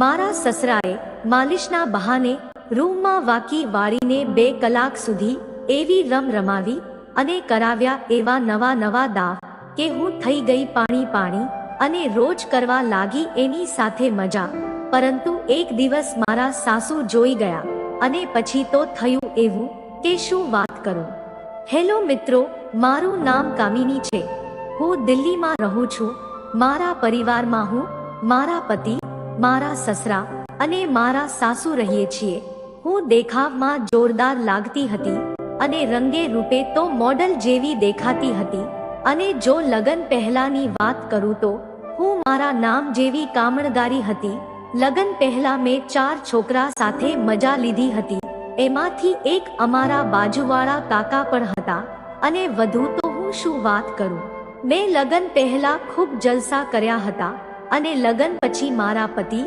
મારા સસરાએ માલિશના બહાને રૂમમાં વાકી વાળીને બે કલાક સુધી એવી રમ રમાવી અને કરાવ્યા એવા નવા નવા દાવ કે હું થઈ ગઈ પાણી પાણી અને રોજ કરવા લાગી એની સાથે મજા. પરંતુ એક દિવસ મારા સાસુ જોઈ ગયા અને પછી તો થયું એવું કે શું વાત કરું. હેલો મિત્રો, મારું નામ કામિની છે. હું દિલ્હીમાં રહું છું. મારા પરિવારમાં હું, મારા પતિ મારા સસરા અને મારા સાસુ રહીએ છીએ. હું દેખાવમાં જોરદાર લાગતી હતી અને રંગે રૂપે તો મોડલ જેવી દેખાતી હતી. અને જો લગન પહેલાની વાત કરું તો હું મારા નામ જેવી કામણગારી હતી. લગન પહેલા મેં ચાર છોકરા સાથે મજા લીધી હતી. એમાંથી એક અમારા બાજુવાળા કાકા પણ હતા અને વધુ તો હું શું વાત કરું. મેં લગન પહેલા ખૂબ જલસા કર્યા હતા. અને લગન પછી મારા પતિ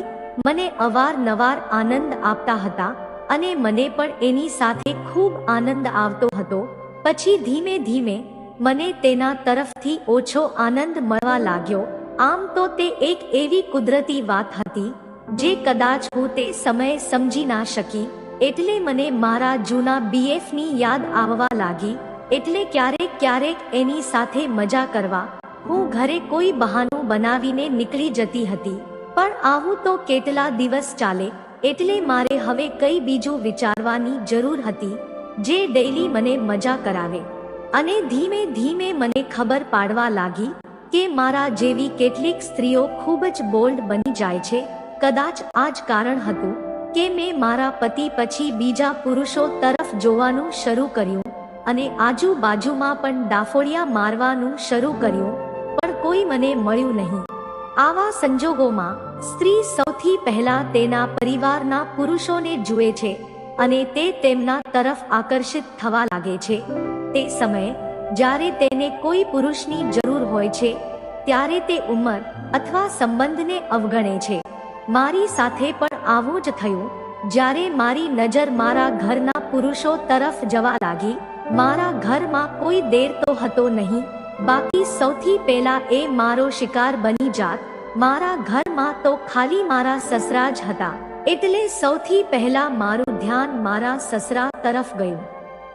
મને અવારનવાર આનંદ આપતા હતા અને મને પણ એની સાથે ખૂબ આનંદ આવતો હતો. પછી ધીમે ધીમે મને તેના તરફથી ઓછો આનંદ મળવા લાગ્યો. આમ તો તે એક એવી કુદરતી વાત હતી જે કદાચ હું તે સમયે સમજી ના શકી. એટલે મને મારા જૂના બીએફની યાદ આવવા લાગી. એટલે ક્યારેક ક્યારેક એની સાથે મજા કરવા હું ઘરે કોઈ બહાનું બનાવીને નીકળી જતી હતી. પણ આવું તો કેટલા દિવસ ચાલે, એટલે મારે હવે કઈ બીજું વિચારવાની જરૂર હતી, જે ડેઈલી મને મજા કરાવે. અને ધીમે ધીમે મને ખબર પાડવા લાગી કે મારા જેવી કેટલીક સ્ત્રીઓ ખૂબ જ બોલ્ડ બની જાય છે. કદાચ આ જ કારણ હતું કે મેં મારા પતિ પછી બીજા પુરુષો તરફ જોવાનું શરૂ કર્યું અને આજુબાજુમાં પણ ડાફોડિયા મારવાનું શરૂ કર્યું. કોઈ મને મળ્યું નહીં. આવા સંજોગોમાં સ્ત્રી સૌથી પહેલા તેના પરિવારના પુરુષોને જુએ છે અને તે તેમના તરફ આકર્ષિત થવા લાગે છે. તે સમયે, જ્યારે તેને કોઈ પુરુષની જરૂર હોય છે, ત્યારે તે ઉંમર અથવા સંબંધને અવગણે છે. મારી સાથે પણ આવું જ થયું, જ્યારે મારી નજર મારા ઘરના પુરુષો તરફ જવા લાગી. મારા ઘરમાં કોઈ દેર તો હતો નહીં બાકી સૌથી પહેલા એ મારો શિકાર બની જાત. મારા ઘરમાં તો ખાલી મારા સસરા જ હતા. એટલે સૌથી પહેલા મારું ધ્યાન મારા સસરા તરફ ગયું.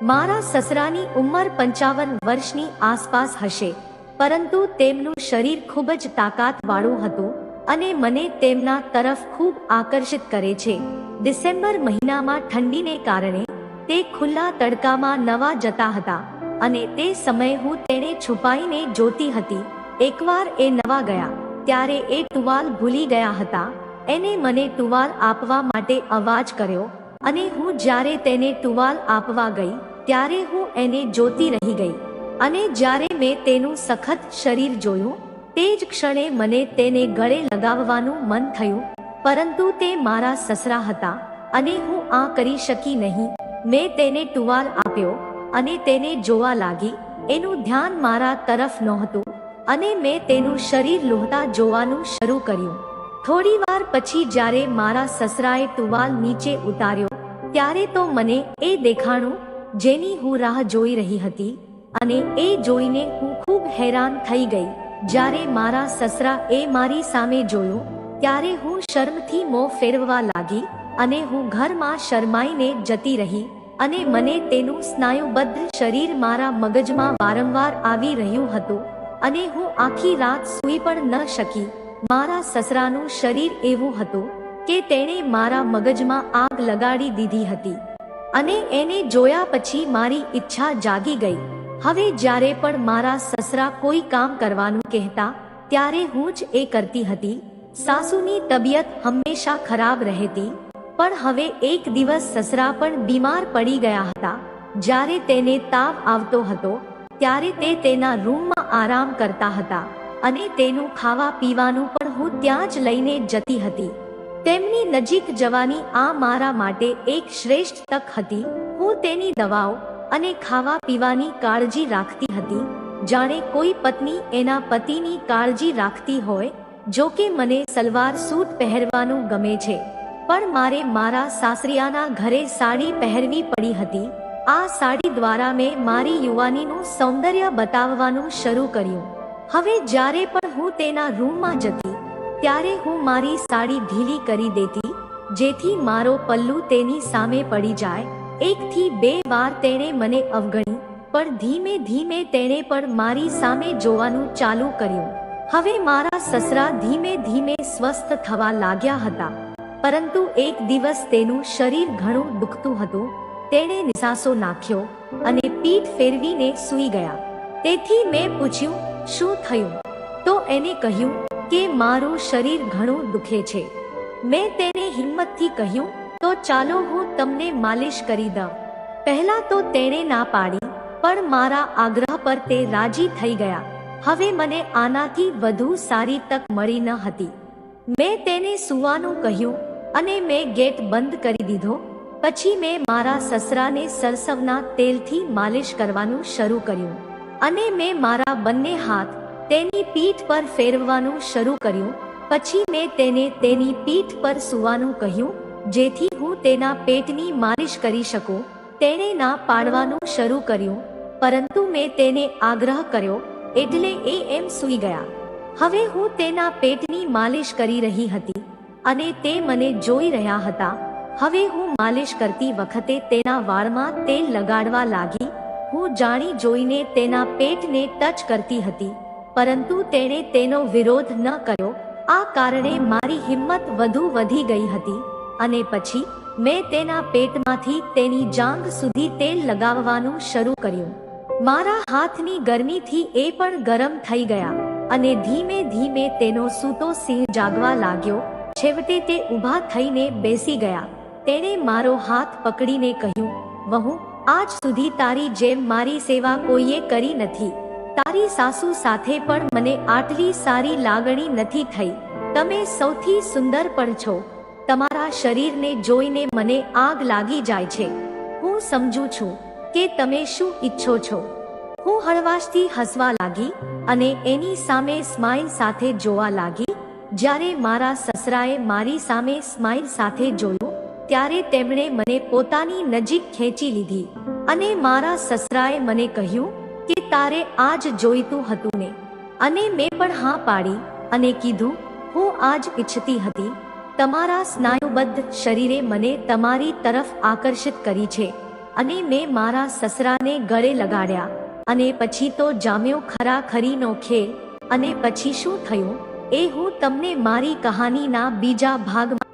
મારા સસરાની ઉંમર પંચાવન વર્ષની આસપાસ હશે. પરંતુ તેમનું શરીર ખૂબ જ તાકાતવાળું હતું અને મને તેમના તરફ ખૂબ આકર્ષિત કરે છે. ડિસેમ્બર મહિનામાં ઠંડીને કારણે તે ખુલ્લા તડકામાં નવા જતા હતા. અને તે સમયે હું તેને છુપાઈને જોતી હતી. એકવાર એ નવા ગયા, ત્યારે એ ટુવાલ ભૂલી ગયા હતા. એને મને ટુવાલ આપવા માટે અવાજ કર્યો અને હું જ્યારે તેને ટુવાલ આપવા ગઈ, ત્યારે હું એને જોતી રહી ગઈ. અને જ્યારે મેં તેનું સખત શરીર જોયું, તે જ ક્ષણે મને તેને ગળે લગાવવાનું મન થયું, પરંતુ તે મારા સસરા હતા અને હું આ કરી શકી નહીં. મેં તેને ટુવાલ આપ્યો અને તેને જોવા લાગી. એનું ધ્યાન મારા તરફ નહોતું અને મેં તેનું શરીર લોહતા જોવાનું શરૂ કર્યું. થોડી વાર પછી જ્યારે મારા સસરાએ ટુવાલ નીચે ઉતાર્યો, ત્યારે તો મને એ દેખાણું, જેની હું રાહ જોઈ રહી હતી, અને એ જોઈને હું ખૂબ હેરાન થઈ ગઈ. જ્યારે મારા સસરા એ મારી સામે જોયું, ત્યારે હું શર્મથી મોં ફેરવવા લાગી અને હું ઘરમાં શરમાઈને જતી રહી. અને મને તેનું સ્નાયુબદ્ધ શરીર મારા મગજમાં વારંવાર આવી રહ્યું હતું અને હું આખી રાત સૂઈ પણ ન શકી. મારા સસરાનું શરીર એવું હતું કે તેણે મારા મગજમાં આગ લગાડી દીધી હતી અને એને જોયા પછી મારી ઈચ્છા જાગી ગઈ. હવે જ્યારે પણ મારા સસરા કોઈ કામ કરવાનું કહેતા, ત્યારે હું જ એ કરતી હતી. સાસુની તબિયત હંમેશા ખરાબ રહેતી પણ હવે એક દિવસ સસરા પણ બીમાર પડી ગયા હતા. જ્યારે તેને તાવ આવતો હતો, ત્યારે તે તેના રૂમમાં આરામ કરતા હતા અને તેનું ખાવા પીવાનું પણ હું ત્યાં જ લઈને જતી હતી. તેમની નજીક જવાની આ મારા માટે એક શ્રેષ્ઠ તક હતી. હું તેની દવાઓ અને ખાવા પીવાની કાળજી રાખતી હતી. જાણે કોઈ પત્ની એના પતિની કાળજી રાખતી હોય, જો કે મને સલવાર સૂટ પહેરવાનું ગમે છે. પણ મારે મારા સાસરિયાના ઘરે સાડી પહેરવી પડી હતી. આ સાડી દ્વારા મેં મારી યુવાનીનું સૌંદર્ય બતાવવાનું શરૂ કર્યું. હવે જ્યારે પણ હું તેના રૂમમાં જતી, ત્યારે હું મારી સાડી ઢીલી કરી દેતી, જેથી મારો પલ્લુ તેની સામે પડી જાય. એકથી બે વાર તેણે મને અવગણી, પણ ધીમે ધીમે તેણે પણ મારી સામે જોવાનું ચાલુ કર્યું. હવે મારા સસરા ધીમે ધીમે સ્વસ્થ થવા લાગ્યા હતા. પરંતુ એક દિવસ તેનું શરીર ઘણું દુખતું હતું. તેણે નિસાસો નાખ્યો અને પીઠ ફેરવીને સૂઈ ગયા. તેથી મેં પૂછ્યું, શું થયું? તો એને કહ્યું કે, મારું શરીર ઘણું દુખે છે. મેં તેને હિંમતથી કહ્યું, તો ચાલો હું તમને માલિશ કરી દઉં. પહેલા તો તેણે ના પાડી, પણ મારા આગ્રહ પર તે રાજી થઈ ગયા. હવે મને આનાથી વધુ સારી તક મળી ન હતી. મેં તેને સુવાનું કહ્યું અને મેં ગેટ બંધ કરી દીધો. પછી મેં મારા સસરાને સરસવના તેલથી માલિશ કરવાનું શરૂ કર્યું. અને મેં મારા બંને હાથ તેની પીઠ પર ફેરવવાનું શરૂ કર્યું. પછી મેં તેને તેની પીઠ પર સૂવાનું કહ્યું, જેથી હું તેના પેટની માલિશ કરી શકું. તેણે ના પાડવાનું શરૂ કર્યું, પરંતુ મેં તેને આગ્રહ કર્યો, એટલે એ એમ સૂઈ ગયા. હવે હું તેના પેટની માલિશ કરી રહી હતી. અને તે મને જોઈ રહ્યા હતા. હવે હું માલિશ કરતી વખતે તેના વાળમાં તેલ લગાડવા લાગી. હું જાણી જોઈને તેના પેટને ટચ કરતી હતી. પરંતુ તેણે તેનો વિરોધ ન કર્યો. આ કારણે મારી હિંમત વધુ વધી ગઈ હતી. અને પછી મેં તેના પેટમાંથી તેની જાંગ સુધી તેલ લગાવવાનું શરૂ કર્યું. મારા હાથની ગરમીથી એ પણ ગરમ થઈ ગયા. અને ધીમે ધીમે તેનો સૂતો સિંહ જાગવા લાગ્યો. છેવટે તે ઊભા થઈને બેસી ગયા. તેણે મારો હાથ પકડીને કહ્યું, વહુ, આજ સુધી તારી જેમ મારી સેવા કોઈએ કરી નથી. તારી સાસુ સાથે પણ મને આટલી સારી લાગણી નથી થઈ. તમે સૌથી સુંદર પણ છો. તમારા શરીરને જોઈને મને આગ લાગી જાય છે. હું સમજુ છું કે તમે શું ઈચ્છો છો. હું હળવાશથી હસવા લાગી અને એની સામે સ્માઇલ સાથે જોવા લાગી. જ્યારે મારા સસરાએ મારી સામે સ્માઇલ સાથે જોયું, ત્યારે તેમણે મને પોતાની નજીક ખેંચી લીધી અને મારા સસરાએ મને કહ્યું કે તારે આજ જોઈતું હતું ને. અને મેં પણ હા પાડી અને કીધું, હું આજ ઈચ્છતી હતી. તમારા સ્નાયુબદ્ધ શરીરે મને તમારી તરફ આકર્ષિત કરી છે. અને મેં મારા સસરાને ગળે લગાડ્યા અને પછી તો જામ્યો ખરા ખરીનો ખેલ અને પછી શું થયું? એ હું તમને મારી કહાનીના બીજા ભાગમાં